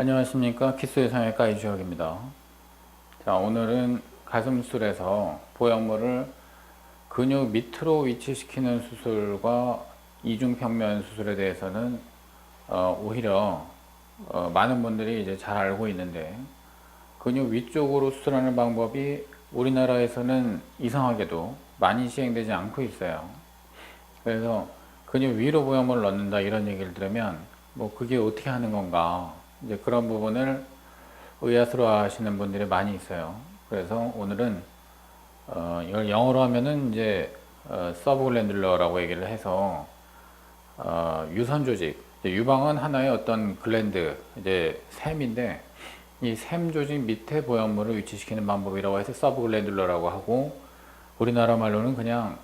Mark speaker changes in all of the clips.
Speaker 1: 안녕하십니까 키스의 성형외과 이주혁입니다. 자 오늘은 가슴술에서 보형물을 근육 밑으로 위치시키는 수술과 이중평면 수술에 대해서는 어, 오히려 어, 많은 분들이 이제 잘 알고 있는데 근육 위쪽으로 수술하는 방법이 우리나라에서는 이상하게도 많이 시행되지 않고 있어요. 그래서 근육 위로 보형물을 넣는다 이런 얘기를 들으면 뭐 그게 어떻게 하는 건가 이제 그런 부분을 의아스러워 하시는 분들이 많이 있어요. 그래서 오늘은 어, 영어로 하면은 이제 어, 서브글랜들러라고 얘기를 해서 어, 유선 조직 유방은 하나의 어떤 글랜드 이제 샘인데 이 샘 조직 밑에 보형물을 위치시키는 방법이라고 해서 서브글랜들러라고 하고 우리나라 말로는 그냥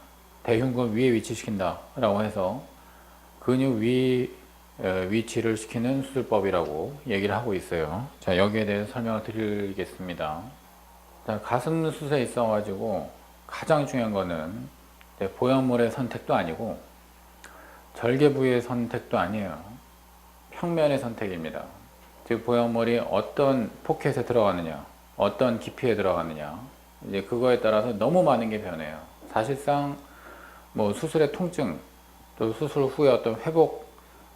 Speaker 1: 대흉근 위에 위치시킨다라고 해서 근육 위 어, 위치를 시키는 수술법이라고 얘기를 하고 있어요. 자 여기에 대해서 설명을 드리겠습니다. 자, 가슴 수술에 있어 가지고 가장 중요한 거는 보형물의 선택도 아니고 절개 부위의 선택도 아니에요. 평면의 선택입니다. 즉 보형물이 어떤 포켓에 들어가느냐, 어떤 깊이에 들어가느냐, 이제 그거에 따라서 너무 많은 게 변해요. 사실상 뭐 수술의 통증, 또 수술 후에 어떤 회복,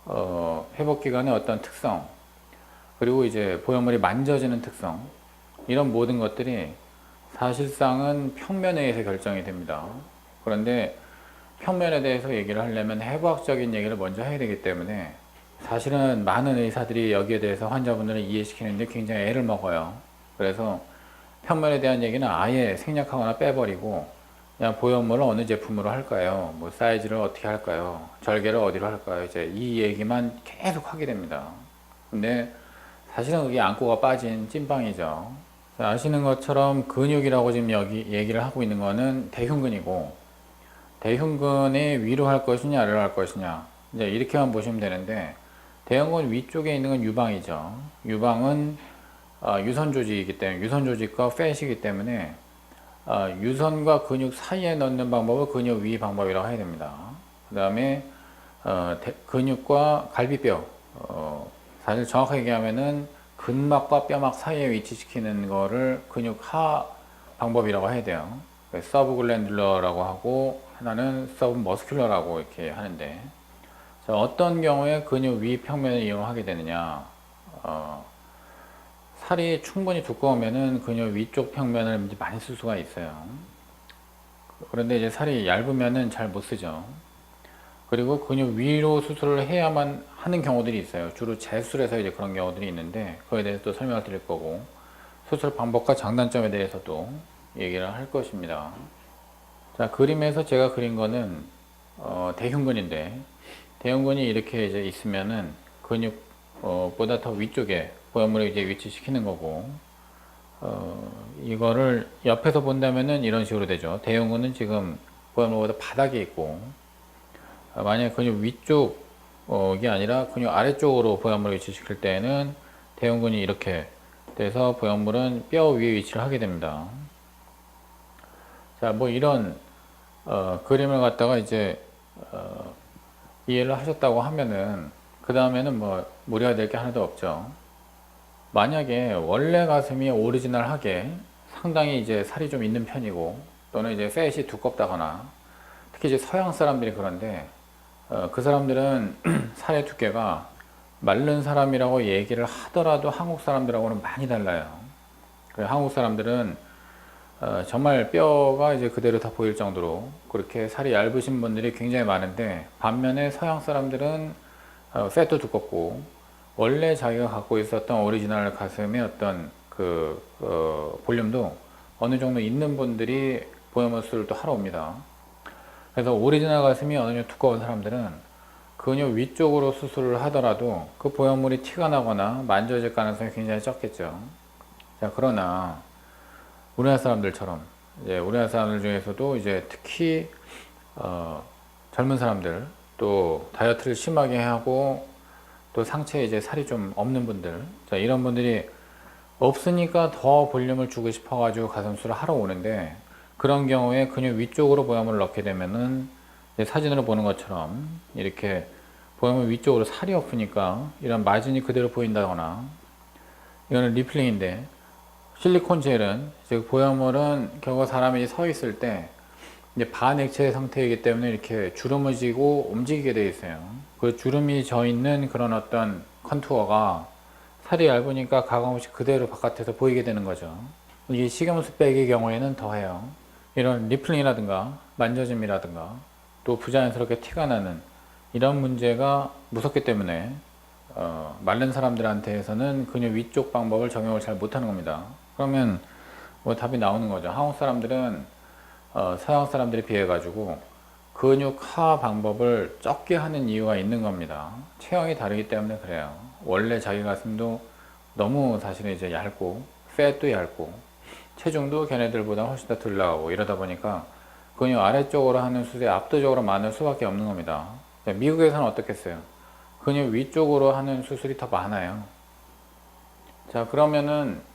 Speaker 1: 어, 회복 기간의 어떤 특성, 그리고 이제 보형물이 만져지는 특성, 이런 모든 것들이 사실상은 평면에 의해서 결정이 됩니다. 그런데 평면에 대해서 얘기를 하려면 해부학적인 얘기를 먼저 해야 되기 때문에 사실은 많은 의사들이 여기에 대해서 환자분들을 이해시키는데 굉장히 애를 먹어요. 그래서 평면에 대한 얘기는 아예 생략하거나 빼버리고 그냥 보형물을 어느 제품으로 할까요? 뭐 사이즈를 어떻게 할까요? 절개를 어디로 할까요? 이제 이 얘기만 계속 하게 됩니다. 근데 사실은 그게 안고가 빠진 찐빵이죠. 자, 아시는 것처럼 근육이라고 지금 여기 얘기를 하고 있는 거는 대흉근이고 대흉근이 위로 할 것이냐 아래로 할 것이냐 이제 이렇게만 보시면 되는데 대흉근 위쪽에 있는 건 유방이죠. 유방은 어, 유선 조직이기 때문에 유선 조직과 팻이기 때문에 어, 유선과 근육 사이에 넣는 방법을 근육 위 방법이라고 해야 됩니다. 그 다음에 어, 대- 근육과 갈비뼈 어, 사실 정확하게 얘기하면은 근막과 뼈막 사이에 위치시키는 거를 근육 하 방법이라고 해야 돼요. 서브글랜들러라고 하고 하나는 서브머스큘러라고 이렇게 하는데 자, 어떤 경우에 근육 위 평면을 이용하게 되느냐? 어, 살이 충분히 두꺼우면은 근육 위쪽 평면을 많이 쓸 수가 있어요. 그런데 이제 살이 얇으면은 잘 못 쓰죠. 그리고 근육 위로 수술을 해야만 하는 경우들이 있어요. 주로 재술에서 이제 그런 경우들이 있는데 그거에 대해서 또 설명을 드릴 거고 수술 방법과 장단점에 대해서도 얘기를 할 것입니다. 자 그림에서 제가 그린 거는 어, 대흉근인데 대흉근이 이렇게 이제 있으면은 근육 보다 더 위쪽에 보형물을 이제 위치시키는 거고 어, 이거를 옆에서 본다면은 이런 식으로 되죠. 대흉근은 지금 보형물보다 바닥에 있고 아, 만약 근육 위쪽이 아니라 근육 아래쪽으로 보형물을 위치시킬 때에는 대흉근이 이렇게 돼서 보형물은 뼈 위에 위치를 하게 됩니다. 자, 뭐 이런 어, 그림을 갖다가 이제 어, 이해를 하셨다고 하면은 그 다음에는 뭐 무리가 될게 하나도 없죠. 만약에 원래 가슴이 오리지널하게 상당히 이제 살이 좀 있는 편이고 또는 이제 팻이 두껍다거나 특히 이제 서양 사람들이 그런데 어, 그 사람들은 살의 두께가 마른 사람이라고 얘기를 하더라도 한국 사람들하고는 많이 달라요. 그 한국 사람들은 어, 정말 뼈가 이제 그대로 다 보일 정도로 그렇게 살이 얇으신 분들이 굉장히 많은데 반면에 서양 사람들은 어, 팻도 두껍고 원래 자기가 갖고 있었던 오리지널 가슴의 어떤 그 어, 볼륨도 어느 정도 있는 분들이 수술을 또 하러 옵니다. 그래서 오리지널 가슴이 어느 정도 두꺼운 사람들은 근육 위쪽으로 수술을 하더라도 그 보형물이 티가 나거나 만져질 가능성이 굉장히 적겠죠. 자, 그러나 우리나라 사람들처럼 이제 우리나라 사람들 중에서도 이제 특히 어, 젊은 사람들 또 다이어트를 심하게 하고 또 상체에 이제 살이 좀 없는 분들 자, 이런 분들이 없으니까 더 볼륨을 주고 싶어 가지고 가슴술을 하러 오는데 그런 경우에 근육 위쪽으로 보형물을 넣게 되면은 사진으로 보는 것처럼 이렇게 보형물 위쪽으로 살이 없으니까 이런 마진이 그대로 보인다거나 이거는 리플링인데 실리콘 젤은 즉 보형물은 결국 사람이 서 있을 때 이제 반액체 상태이기 때문에 이렇게 주름을 지고 움직이게 되어 있어요. 그 주름이 져 있는 그런 어떤 컨투어가 살이 얇으니까 가감없이 그대로 바깥에서 보이게 되는 거죠. 이게 식염수백의 경우에는 더해요. 이런 리플링이라든가 만져짐이라든가 또 부자연스럽게 티가 나는 이런 문제가 무섭기 때문에 어, 마른 사람들한테서는 근육 위쪽 방법을 적용을 잘 못하는 겁니다. 그러면 뭐 답이 나오는 거죠. 한국 사람들은 어, 서양 사람들에 비해 가지고 근육 하 방법을 적게 하는 이유가 있는 겁니다. 체형이 다르기 때문에 그래요. 원래 자기 가슴도 너무 사실은 이제 얇고 팻도 얇고 체중도 걔네들보다 훨씬 더 덜 나오고 이러다 보니까 근육 아래쪽으로 하는 수술이 압도적으로 많을 수밖에 없는 겁니다. 미국에서는 어떻겠어요? 근육 위쪽으로 하는 수술이 더 많아요. 자, 그러면은 어,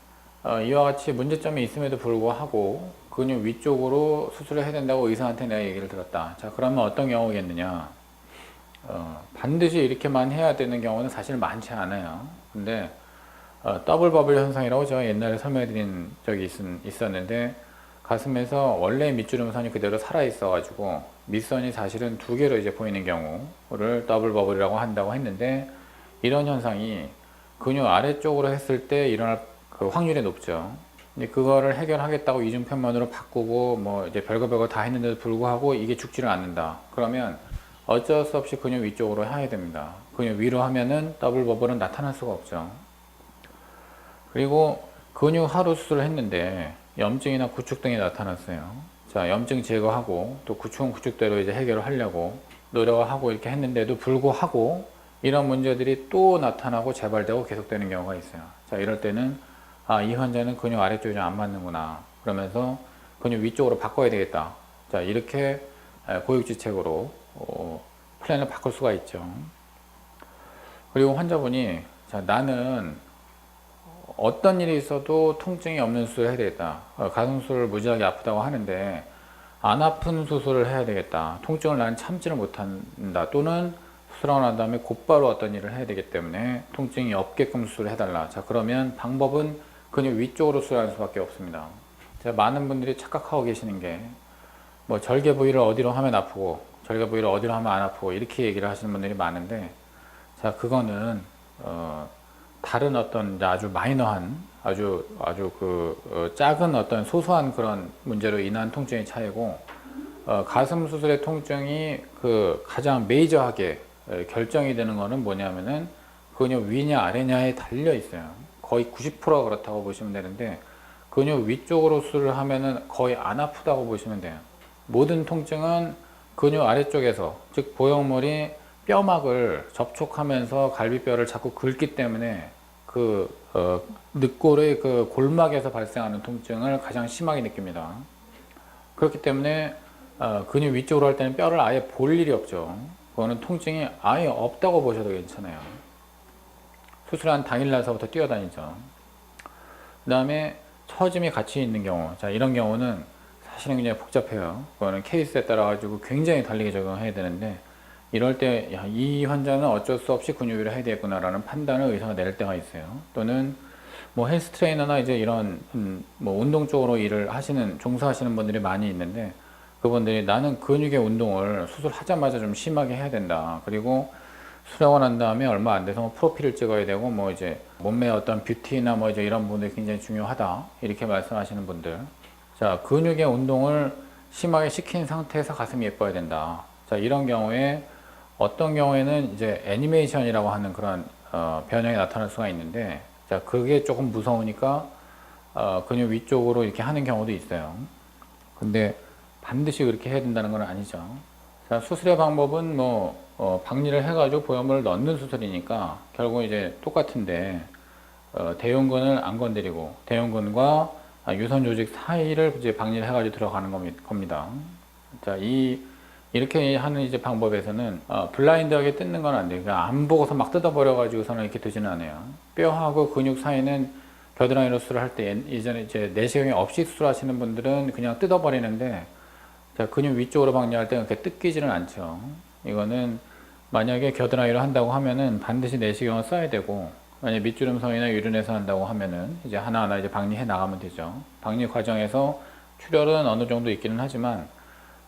Speaker 1: 이와 같이 문제점이 있음에도 불구하고 근육 위쪽으로 수술을 해야 된다고 의사한테 내가 얘기를 들었다. 자, 그러면 어떤 경우겠느냐? 어, 반드시 이렇게만 해야 되는 경우는 사실 많지 않아요. 근데 어, 더블 버블 현상이라고 제가 옛날에 설명해드린 적이 있, 었는데 가슴에서 원래 밑주름선이 그대로 살아 있어가지고 밑선이 사실은 두 개로 이제 보이는 경우를 더블 버블이라고 한다고 했는데 이런 현상이 근육 아래쪽으로 했을 때 일어날 그 확률이 높죠. 근데 그거를 해결하겠다고 이중 편만으로 바꾸고 뭐 이제 별거 별거 다 했는데도 불구하고 이게 죽지를 않는다. 그러면 어쩔 수 없이 근육 위쪽으로 해야 됩니다. 근육 위로 하면은 더블 버블은 나타날 수가 없죠. 그리고 근육 하루 수술을 했는데 염증이나 구축 등이 나타났어요. 자, 염증 제거하고 또 구축은 구축대로 이제 해결을 하려고 노력을 하고 이렇게 했는데도 불구하고 이런 문제들이 또 나타나고 재발되고 계속되는 경우가 있어요. 자, 이럴 때는 아, 이 환자는 근육 아래쪽이 좀 안 맞는구나. 그러면서 근육 위쪽으로 바꿔야 되겠다. 자, 이렇게 고육지책으로 어, 플랜을 바꿀 수가 있죠. 그리고 환자분이 자, 나는 어떤 일이 있어도 통증이 없는 수술을 해야 되겠다. 어, 가슴 수술을 무지하게 아프다고 하는데 안 아픈 수술을 해야 되겠다. 통증을 나는 참지를 못한다. 또는 수술하고 난 다음에 곧바로 어떤 일을 해야 되기 때문에 통증이 없게끔 수술을 해달라. 자 그러면 방법은 근육 위쪽으로 수술하는 수밖에 없습니다. 자, 많은 분들이 착각하고 계시는 게 뭐 절개 부위를 어디로 하면 아프고 절개 부위를 어디로 하면 안 아프고 이렇게 얘기를 하시는 분들이 많은데 자 그거는 어, 다른 어떤 아주 마이너한 아주 아주 그 어, 작은 어떤 소소한 그런 문제로 인한 통증의 차이고 어, 가슴 수술의 통증이 그 가장 메이저하게 에, 결정이 되는 거는 뭐냐면은 근육 위냐 아래냐에 달려 있어요. 거의 90%가 그렇다고 보시면 되는데 근육 위쪽으로 수술을 하면은 거의 안 아프다고 보시면 돼요. 모든 통증은 근육 아래쪽에서 즉 보형물이 뼈막을 접촉하면서 갈비뼈를 자꾸 긁기 때문에 그 어, 늑골의 그 골막에서 발생하는 통증을 가장 심하게 느낍니다. 그렇기 때문에 어, 근육 위쪽으로 할 때는 뼈를 아예 볼 일이 없죠. 그거는 통증이 아예 없다고 보셔도 괜찮아요. 수술한 당일날서부터 뛰어다니죠. 그 다음에 처짐이 같이 있는 경우, 자 이런 경우는 사실은 굉장히 복잡해요. 그거는 케이스에 따라 가지고 굉장히 달리게 적용해야 되는데 이럴 때 이 환자는 어쩔 수 없이 근육위를 해야 되겠구나라는 판단을 의사가 낼 때가 있어요. 또는 뭐 헬스 트레이너나 이제 이런 음, 뭐 운동 쪽으로 일을 하시는 종사하시는 분들이 많이 있는데 그분들이 나는 근육의 운동을 수술하자마자 좀 심하게 해야 된다. 그리고 수술하고 난 다음에 얼마 안 돼서 뭐 프로필을 찍어야 되고 뭐 이제 몸매 어떤 뷰티나 뭐 이제 이런 부분들이 굉장히 중요하다. 이렇게 말씀하시는 분들. 자, 근육의 운동을 심하게 시킨 상태에서 가슴이 예뻐야 된다. 자, 이런 경우에 어떤 경우에는 이제 애니메이션이라고 하는 그런 어, 변형이 나타날 수가 있는데 자 그게 조금 무서우니까 어, 근육 위쪽으로 이렇게 하는 경우도 있어요. 근데 반드시 그렇게 해야 된다는 건 아니죠. 자 수술의 방법은 뭐 어, 박리를 해가지고 보형물을 넣는 수술이니까 결국 이제 똑같은데 어, 대흉근을 안 건드리고 대흉근과 유선 조직 사이를 이제 박리를 해가지고 들어가는 겁니다. 자 이 이렇게 하는 이제 방법에서는 어, 블라인드하게 뜯는 건 안 돼요. 그러니까 안 보고서 막 뜯어버려 가지고서는 이렇게 되지는 않아요. 뼈하고 근육 사이는 겨드랑이로 수술을 할 때 예전에 이제 내시경이 없이 수술하시는 분들은 그냥 뜯어버리는데 자, 근육 위쪽으로 방류할 때 그렇게 뜯기지는 않죠. 이거는 만약에 겨드랑이로 한다고 하면은 반드시 내시경을 써야 되고 만약 밑주름선이나 유륜에서 한다고 하면은 이제 하나하나 이제 박리해 나가면 되죠. 박리 과정에서 출혈은 어느 정도 있기는 하지만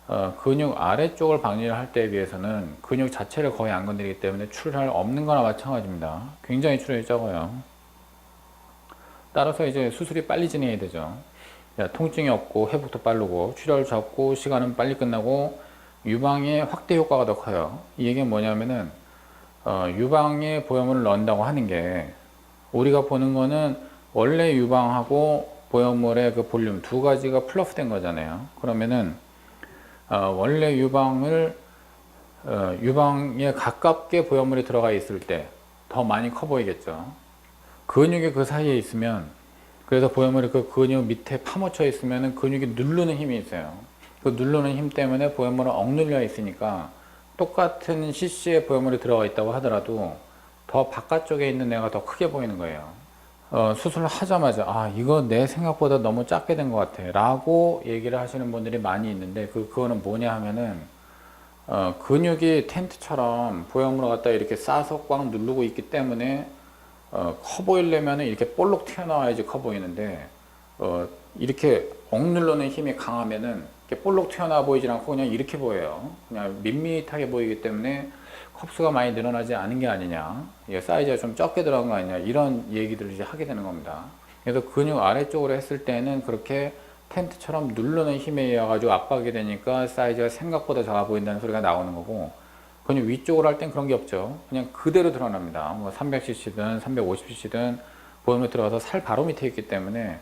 Speaker 1: 어, 근육 아래쪽을 박리를 할 때에 비해서는 근육 자체를 거의 안 건드리기 때문에 출혈 없는 거나 마찬가지입니다. 굉장히 출혈이 적어요. 따라서 이제 수술이 빨리 진행이 되죠. 야, 통증이 없고 회복도 빠르고 출혈 적고 시간은 빨리 끝나고 유방의 확대 효과가 더 커요. 이 얘기는 뭐냐면은 어, 유방에 보형물을 넣는다고 하는 게 우리가 보는 거는 원래 유방하고 보형물의 그 볼륨 두 가지가 플러스된 거잖아요. 그러면은 어, 원래 유방을 어, 유방에 가깝게 보형물이 들어가 있을 때 더 많이 커 보이겠죠. 근육이 그 사이에 있으면 그래서 보형물이 그 근육 밑에 파묻혀 있으면 근육이 누르는 힘이 있어요. 그 누르는 힘 때문에 보형물은 억눌려 있으니까 똑같은 CC의 보형물이 들어가 있다고 하더라도 더 바깥쪽에 있는 애가 더 크게 보이는 거예요. 어, 수술을 하자마자 아 이거 내 생각보다 너무 작게 된 것 같아 라고 얘기를 하시는 분들이 많이 있는데 그, 그거는 뭐냐 하면은 어, 근육이 텐트처럼 보형물을 갖다 이렇게 싸서 꽉 누르고 있기 때문에 어, 커 보이려면 이렇게 볼록 튀어나와야지 커 보이는데 어, 이렇게 억누르는 힘이 강하면은 이렇게 볼록 튀어나와 보이지 않고 그냥 이렇게 보여요. 그냥 밋밋하게 보이기 때문에 컵수가 많이 늘어나지 않은 게 아니냐, 사이즈가 좀 적게 들어간 거 아니냐 이런 얘기들을 이제 하게 되는 겁니다. 그래서 근육 아래쪽으로 했을 때는 그렇게 텐트처럼 누르는 힘에 의해 가지고 압박이 되니까 사이즈가 생각보다 작아 보인다는 소리가 나오는 거고 근육 위쪽으로 할 땐 그런 게 없죠. 그냥 그대로 드러납니다. 뭐 300cc든 350cc든 보험에 들어가서 살 바로 밑에 있기 때문에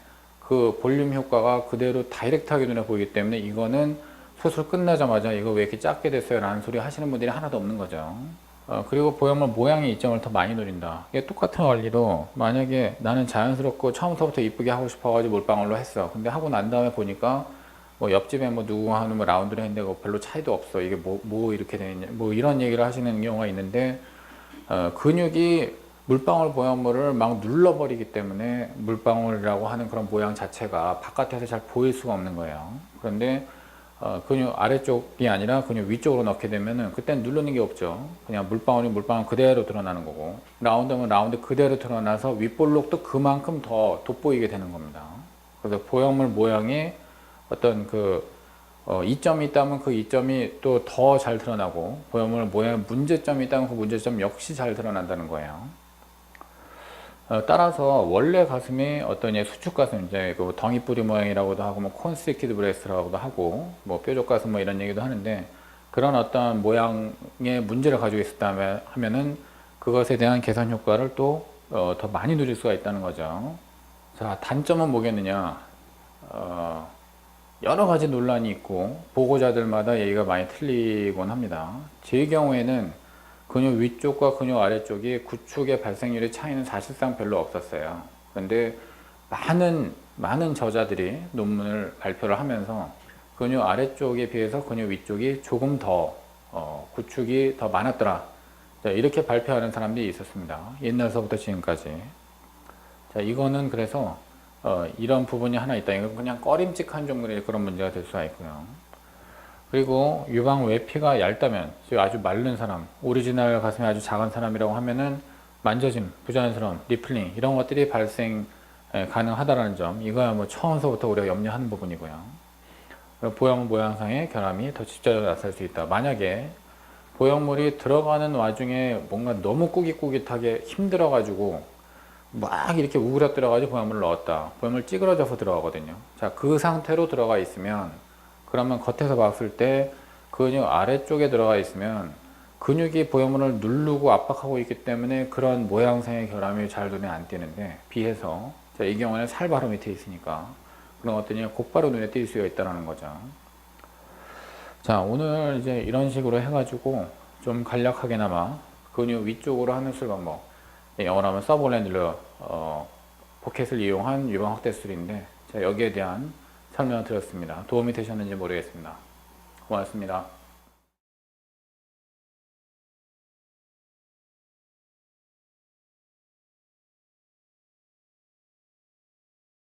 Speaker 1: 그 볼륨 효과가 그대로 다이렉트하게 눈에 보이기 때문에 이거는 수술 끝나자마자 이거 왜 이렇게 작게 됐어요? 라는 소리 하시는 분들이 하나도 없는 거죠. 어, 그리고 보형물 모양의 이점을 더 많이 노린다. 이게 똑같은 원리로 만약에 나는 자연스럽고 처음부터 이쁘게 하고 싶어가지고 몰빵울로 했어. 근데 하고 난 다음에 보니까 뭐 옆집에 뭐 누구 하는 뭐 라운드를 했는데 그거 별로 차이도 없어. 이게 뭐, 뭐 이렇게 되느냐. 뭐 이런 얘기를 하시는 경우가 있는데 어, 근육이 물방울 보형물을 막 눌러버리기 때문에 물방울이라고 하는 그런 모양 자체가 바깥에서 잘 보일 수가 없는 거예요. 그런데 어, 근육 아래쪽이 아니라 근육 위쪽으로 넣게 되면은 그때는 누르는 게 없죠. 그냥 물방울이 물방울 그대로 드러나는 거고 라운드면 라운드 그대로 드러나서 윗볼록도 그만큼 더 돋보이게 되는 겁니다. 그래서 보형물 모양이 어떤 그 어, 이점이 있다면 그 이점이 또 더 잘 드러나고 보형물 모양 문제점이 있다면 그 문제점 역시 잘 드러난다는 거예요. 어, 따라서 원래 가슴이 어떤 예, 수축 가슴 이제 그 덩이 뿌리 모양이라고도 하고 뭐 콘스트리키드 브레스트라고도 하고 뭐 뾰족 가슴 뭐 이런 얘기도 하는데 그런 어떤 모양의 문제를 가지고 있었다면 하면은 그것에 대한 개선 효과를 또 어, 더 많이 누릴 수가 있다는 거죠. 자 단점은 뭐겠느냐? 어, 여러 가지 논란이 있고 보고자들마다 얘기가 많이 틀리곤 합니다. 제 경우에는 근육 위쪽과 근육 아래쪽이 구축의 발생률의 차이는 사실상 별로 없었어요. 그런데 많은 많은 저자들이 논문을 발표를 하면서 근육 아래쪽에 비해서 근육 위쪽이 조금 더 어, 구축이 더 많았더라. 자, 이렇게 발표하는 사람들이 있었습니다. 옛날서부터 지금까지. 자, 이거는 그래서 어, 이런 부분이 하나 있다. 이건 그냥 꺼림칙한 정도의 그런 문제가 될 수가 있고요. 그리고 유방 외피가 얇다면, 즉 아주 마른 사람, 오리지널 가슴이 아주 작은 사람이라고 하면은 만져짐, 부자연스러움, 리플링 이런 것들이 발생 예, 가능하다라는 점, 이거야 뭐 처음서부터 우리가 염려하는 부분이고요. 보형 모양상의 결함이 더 직접적으로 나타날 수 있다. 만약에 보형물이 들어가는 와중에 뭔가 너무 꾸깃꾸깃하게 힘들어가지고 막 이렇게 우그러들어가지고 보형물을 넣었다. 보형물 찌그러져서 들어가거든요. 자, 그 상태로 들어가 있으면 그러면 겉에서 봤을 때 근육 아래쪽에 들어가 있으면 근육이 보형물을 누르고 압박하고 있기 때문에 그런 모양상의 결함이 잘 눈에 안 띄는데 비해서 자, 이 경우는 살 바로 밑에 있으니까 그런 것들이 곧바로 눈에 띌 수가 있다는 거죠. 자 오늘 이제 이런 식으로 해가지고 좀 간략하게나마 근육 위쪽으로 하는 술 방법 영어로 하면 서브랜딜러 어, 포켓을 이용한 유방 확대 술인데 자, 여기에 대한 설명을 드렸습니다. 도움이 되셨는지 모르겠습니다. 고맙습니다.